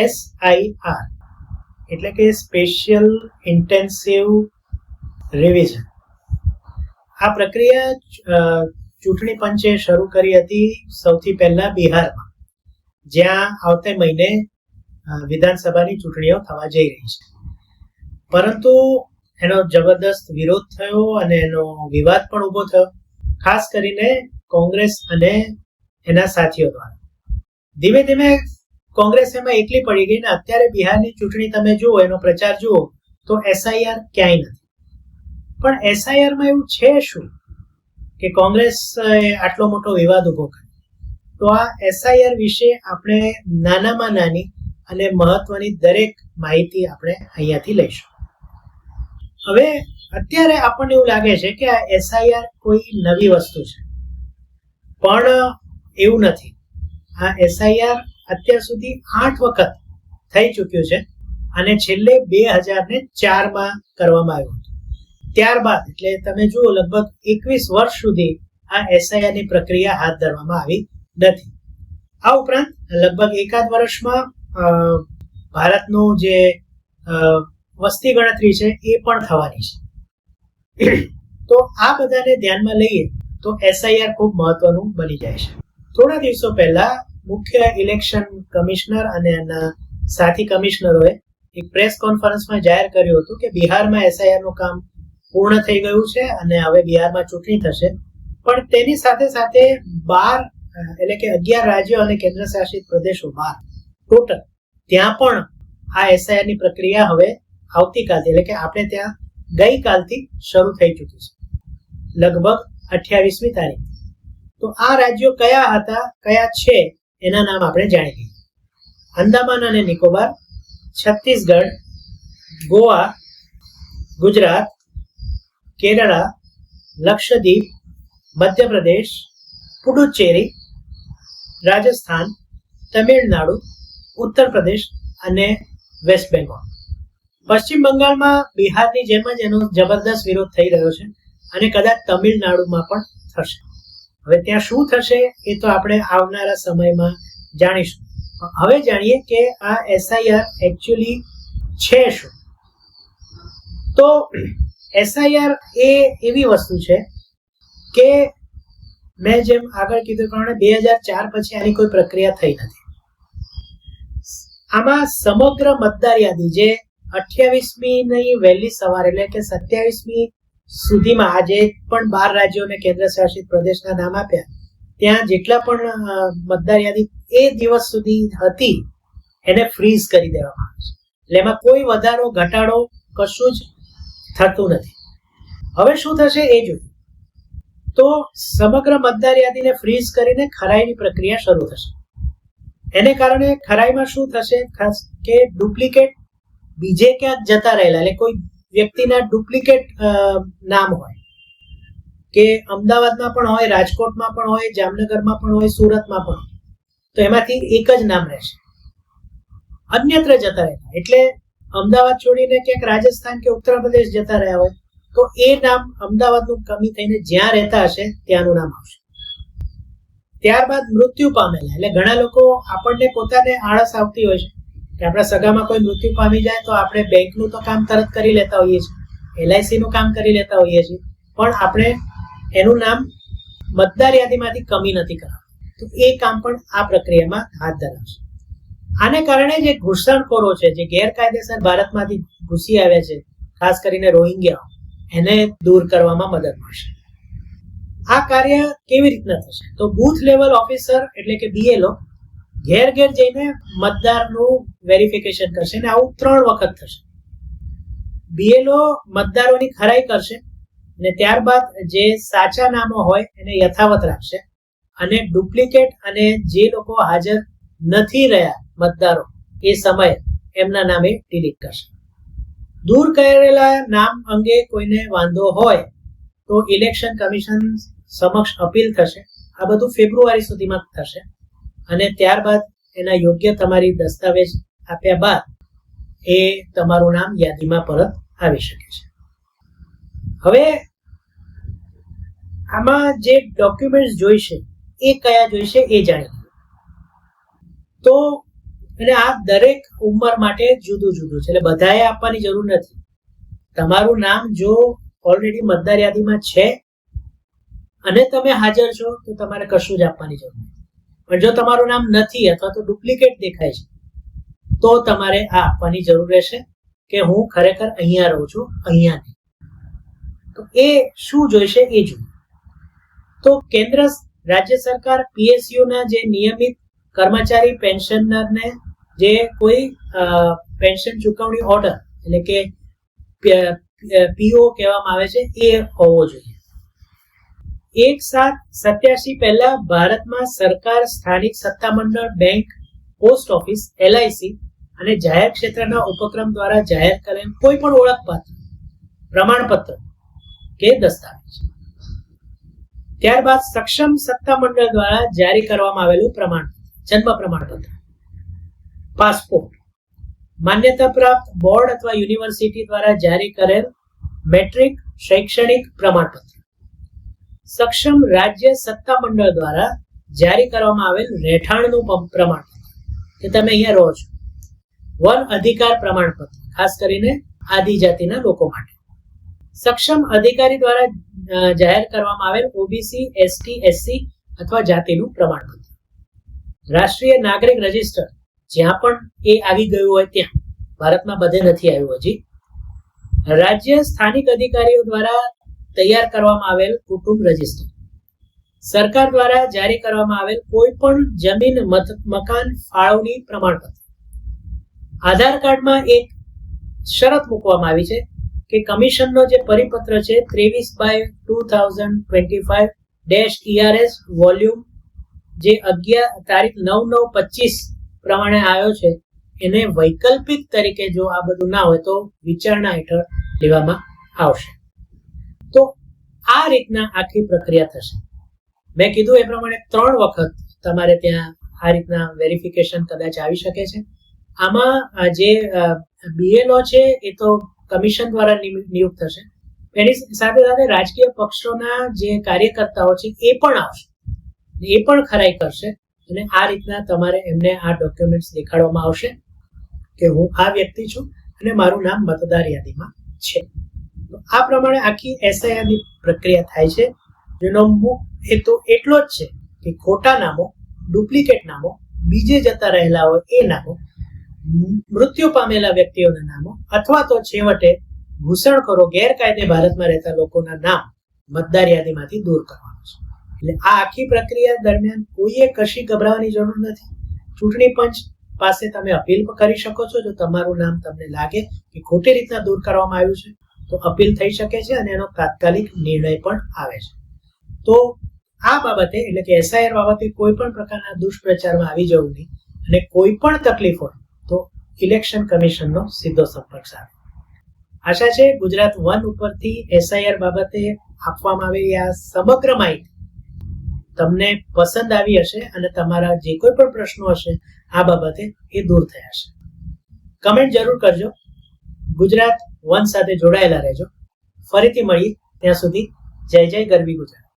SIR એટલે કે special intensive revision આ પ્રક્રિયા ચૂંટણી પંચે શરૂ કરી હતી સૌથી પહેલા બિહારમાં, જ્યાં આવતે મહિને વિધાનસભાની ચૂંટણીઓ થવા જઈ રહી છે. પરંતુ એનો જબરદસ્ત વિરોધ થયો અને એનો વિવાદ પણ ઊભો થયો, ખાસ કરીને કોંગ્રેસ અને એના સાથીઓ દ્વારા. ધીમે ધીમે કોંગ્રેસ એમાં એકલી પડી ગઈ ને અત્યારે બિહારની ચૂંટણી તમે જુઓ, એનો પ્રચાર જુઓ, તો એસઆઈઆર ક્યાંય નથી. પણ એસઆઈઆરમાં એવું છે શું? કે કોંગ્રેસ આટલો મોટો વિવાદ ઊભો કરે તો આ એસઆઈઆર વિશે આપણે નાનામાં નાની અને મહત્વની દરેક માહિતી આપણે અહીંયાથી લઈશું. હવે અત્યારે આપણને એવું લાગે છે કે આ એસઆઈઆર કોઈ નવી વસ્તુ છે. પણ એવું નથી. આ એસઆઈઆર અત્યાર સુધી આઠ વખત થઈ ચૂક્યું છે. અને છેલ્લે બે હજાર ને ચારમાં કરવામાં આવ્યું હતું. ત્યારબાદ, એટલે તમે જુઓ, લગભગ એકવીસ વર્ષ સુધી આ એસઆઈઆરની પ્રક્રિયા હાથ ધરવામાં આવી નથી. આ ઉપરાંત, લગભગ એકાદ વર્ષમાં ભારતનું જે વસ્તી ગણતરી છે એ પણ થવાની છે. તો આ બધાને ધ્યાનમાં લઈએ તો એસઆઈઆર ખૂબ મહત્વનું બની જાય છે. થોડા દિવસો પહેલા મુખ્ય ઇલેક્શન કમિશનર અને એના સાથી કમિશનરોએ એક પ્રેસ કોન્ફરન્સમાં જાહેર કર્યું હતું કે બિહારમાં એસઆઈઆરનું કામ પૂર્ણ થઈ ગયું છે અને હવે બિહારમાં ચૂંટણી થશે. પણ તેની સાથે સાથે બાર, એટલે કે અગિયાર રાજ્યો અને કેન્દ્ર શાસિત પ્રદેશો બાર, ટોટલ ત્યાં પણ આ એસઆઈઆરની પ્રક્રિયા હવે આવતીકાલથી, એટલે કે આપણે ત્યાં ગઈકાલથી શરૂ થઈ ચૂકી છે. લગભગ અઠ્યાવીસમી તારીખ. તો આ રાજ્યો કયા હતા, કયા છે? એના નામ આપણે જાણી લઈએ. અંદામાન અને નિકોબાર, છત્તીસગઢ, ગોવા, ગુજરાત, કેરળા, લક્ષદ્વીપ, મધ્યપ્રદેશ, પુડુચેરી, રાજસ્થાન તમિળનાડુ ઉત્તર પ્રદેશ અને વેસ્ટ બેંગોલ. પશ્ચિમ બંગાળમાં બિહારની જેમ જ એનો જબરદસ્ત વિરોધ થઈ રહ્યો છે અને કદાચ તમિળનાડુમાં પણ થશે. હવે ત્યાં શું થશે એ તો આપણે આવનારા સમયમાં જાણીશું. હવે જાણીએ કે આ એસઆઈઆર એકચ્યુઅલી છે શું? તો એસઆઈઆર એ એવી વસ્તુ છે કે મેં જેમ આગળ કીધું પ્રમાણે બે હજાર ચાર પછી આની કોઈ પ્રક્રિયા થઈ નથી. આમાં સમગ્ર મતદાર યાદી જે અઠ્યાવીસમી ની વહેલી સવારે એટલે કે સત્યાવીસમી સુધીમાં આજે પણ બાર રાજ્યો અને કેન્દ્ર શાસિત પ્રદેશના નામ આપ્યા. ત્યાં જેટલા પણ મતદાર યાદી એ દિવસ સુધી હતી, એને ફ્રીઝ કરી દેવામાં આવે છે. એટલે એમાં કોઈ વધારો, ઘટાડો કશું જ થતું નથી. હવે શું થશે એ જોઈએ. તો સમગ્ર મતદાર યાદીને ફ્રીઝ કરીને ખરાઈની પ્રક્રિયા શરૂ થશે. એને કારણે ખરાઈમાં શું થશે? ખાસ કે ડુપ્લિકેટ બીજે ક્યાંક જતા રહેલા, એટલે કોઈ વ્યક્તિના ડુપ્લિકેટ નામ હોય. કે અમદાવાદમાં પણ હોય, રાજકોટમાં પણ હોય, જામનગરમાં પણ હોય, સુરતમાં પણ હોય. તો એમાંથી એક જ નામ રહેશે. અન્યત્ર જતા રહેલા એટલે અમદાવાદ છોડીને ક્યાંક રાજસ્થાન કે ઉત્તર પ્રદેશ જતા રહ્યા હોય, તો એ નામ અમદાવાદનું કમી થઈને જ્યાં રહેતા હશે, ત્યાંનું નામ આવશે. ત્યારબાદ મૃત્યુ પામેલા. એટલે ઘણા લોકો આપણને પોતાને આળસ આવતી હોય છે. કે આપણા સગામાં કોઈ મૃત્યુ પામી જાય તો આપણે બેંકનું તો કામ તરત કરી લેતા હોઈએ છીએ. એલઆઈસીનું કામ કરી લેતા હોઈએ છીએ. પણ આપણે એનું નામ મતદાર યાદીમાંથી કમી નથી કરાવતું. તો એ કામ પણ આ પ્રક્રિયામાં હાથ ધરાવશે. આને કારણે જે ઘૂસણખોરો છે, જે ગેરકાયદેસર ભારતમાંથી ઘૂસી આવ્યા છે, ખાસ કરીને રોહિંગ્યાઓ, એને દૂર કરવામાં મદદ મળશે. આ કાર્ય કેવી રીતના થશે? તો બૂથ લેવલ ઓફિસર એટલે કે બીએલઓ ઘેર ઘેર જઈને મતદારનું વેરિફિકેશન કરશે અને આવું ત્રણ વખત થશે. બીએલઓ મતદારોની ખરાઈ કરશે અને ત્યારબાદ જે સાચા નામો હોય એને યથાવત રાખશે અને ડુપ્લિકેટ અને જે લોકો હાજર નથી રહ્યા મતદારો એ સમયે એમના નામે ડિલીટ કરશે. દૂર કરેલા નામ અંગે કોઈને વાંધો હોય તો ઇલેક્શન કમિશન સમક્ષ અપીલ થશે. આ બધું ફેબ્રુઆરી સુધીમાં થશે. અને ત્યારબાદ એના યોગ્ય તમારી દસ્તાવેજ આપ્યા બાદ એ તમારું નામ યાદીમાં પરત આવી શકે છે. હવે આમાં જે ડોક્યુમેન્ટ્સ જોઈશે, એ કયા જોઈશે એ જાણી તો અને આ દરેક ઉંમર માટે જુદું જુદું છે. એટલે બધાએ આપવાની જરૂર નથી. તમારું નામ જો ઓલરેડી મતદાર યાદીમાં છે અને તમે હાજર છો, તો તમારે કશું જ આપવાની જરૂર નથી. પણ જો તમારું નામ નથી અથવા તો ડુપ્લિકેટ દેખાય છે, તો તમારે આ આપવાની જરૂર રહેશે કે હું ખરેખર અહીંયા રહું છું, અહીંયા નહીં. તો એ શું જોઈશે એ જુઓ. તો કેન્દ્ર રાજ્ય સરકાર પીએસયુના જે નિયમિત કર્મચારી પેન્શનરને જે કોઈ પેન્શન ચૂકવણી ઓર્ડર, એટલે કે પીઓ કહેવામાં આવે છે, એ હોવો જોઈએ. એક સાત સત્યાસી પહેલા ભારતમાં સરકાર, સ્થાનિક સત્તામંડળ, બેંક, પોસ્ટ ઓફિસ, એલઆઈસી અને જાહેર ક્ષેત્રના ઉપક્રમ દ્વારા જાહેર કરેલ કોઈ પણ ઓળખપત્ર, પ્રમાણપત્ર કે દસ્તાવેજ. ત્યારબાદ સક્ષમ સત્તામંડળ દ્વારા જારી કરવામાં આવેલું પ્રમાણ, જન્મ પ્રમાણપત્ર. પાસપોર્ટ. માન્યતા પ્રાપ્ત બોર્ડ અથવા યુનિવર્સિટી દ્વારા જારી કરેલ મેટ્રિક શૈક્ષણિક પ્રમાણપત્ર. સક્ષમ રાજ્ય સત્તામંડળ દ્વારા જારી કરવામાં આવેલ રહેઠાણનું પ્રમાણપત્ર. કે તમે અહીંયા રહો છો. વન અધિકાર પ્રમાણપત્ર, ખાસ કરીને આદિજાતિના લોકો માટે. સક્ષમ અધિકારી દ્વારા જાહેર કરવામાં આવેલ ઓબીસી એસટી એસસી અથવા જાતિનું પ્રમાણપત્ર. રાષ્ટ્રીય નાગરિક રજિસ્ટર, જ્યાં પણ એ આવી ગયું હોય ત્યાં. ભારતમાં બધે નથી આવ્યું હજી. રાજ્ય સ્થાનિક અધિકારીઓ દ્વારા તૈયાર કરવામાં આવેલ કુટુંબ રજિસ્ટર. સરકાર દ્વારા જારી કરવામાં આવેલ કોઈ પણ જમીન મકાન ફાળવણી પ્રમાણપત્ર. આધાર કાર્ડમાં એક શરત મૂકવામાં આવી છે કે કમિશનનો જે પરિપત્ર છે ત્રેવીસ by two thousand twenty five dash ERS volume જે અગિયાર તારીખ નવ નવ પચીસ પ્રમાણે આવ્યો છે, એને વૈકલ્પિક તરીકે જો આ બધું ના હોય તો વિચારણા હેઠળ લેવામાં આવશે. તો આ રીતના આખી પ્રક્રિયા થશે. મેં કીધું એ પ્રમાણે ત્રણ વખત તમારે ત્યાં આ રીતના વેરિફિકેશન કદાચ આવી શકે છે. આમાં જે બીએલઓ છે એ તો કમિશન દ્વારા નિયુક્ત થશે. એની સાથે સાથે રાજકીય પક્ષોના જે કાર્યકર્તાઓ છે એ પણ આવશે. એ પણ ખરાઈ કરશે અને આ રીતના તમારે એમને આ ડોક્યુમેન્ટ્સ દેખાડવામાં આવશે કે હું આ વ્યક્તિ છું અને મારું નામ મતદાર યાદીમાં છે. આ પ્રમાણે આખી SIR પ્રક્રિયા થાય છે. જેનો મુખ્ય હેતુ એટલો જ છે કે ખોટા નામો, ડુપ્લિકેટ નામો, બીજે જતા રહેલા હોય એ નામો, મૃત્યુ પામેલા વ્યક્તિઓના નામો અથવા તો છેવટે ઘૂસણખોરો ગેરકાયદે ભારતમાં રહેતા લોકોના નામ મતદાર યાદીમાંથી દૂર કરવાનું છે. એટલે આ આખી પ્રક્રિયા દરમિયાન કોઈએ કશી ગભરાવાની જરૂર નથી. ચૂંટણી પંચ પાસે તમે અપીલ કરી શકો છો, જો તમારું નામ તમને લાગે કે ખોટી રીતના દૂર કરવામાં આવ્યું છે તો અપીલ થઈ શકે છે અને એનો તાત્કાલિક નિર્ણય પણ આવે છે. તો આ બાબતે એટલે કે એસઆઈઆર બાબતે કોઈ પણ પ્રકારના દુષ્પ્રચારમાં આવી જવું નહીં અને કોઈ પણ તકલીફ હોય તો ઇલેક્શન કમિશનનો સીધો સંપર્ક સાધો આશા છે ગુજરાત વન ઉપરથી એસઆઈઆર બાબતે આપવામાં આવેલી આ સમગ્ર માહિતી તમને પસંદ આવી હશે અને તમારા જે કોઈ પણ પ્રશ્નો હશે આ બાબતે એ દૂર થયા છે કમેન્ટ જરૂર કરજો. ગુજરાત વન સાથે જોડાયેલા રહેજો. ફરીથી મળીએ ત્યાં સુધી જય જય ગરવી ગુજરાત.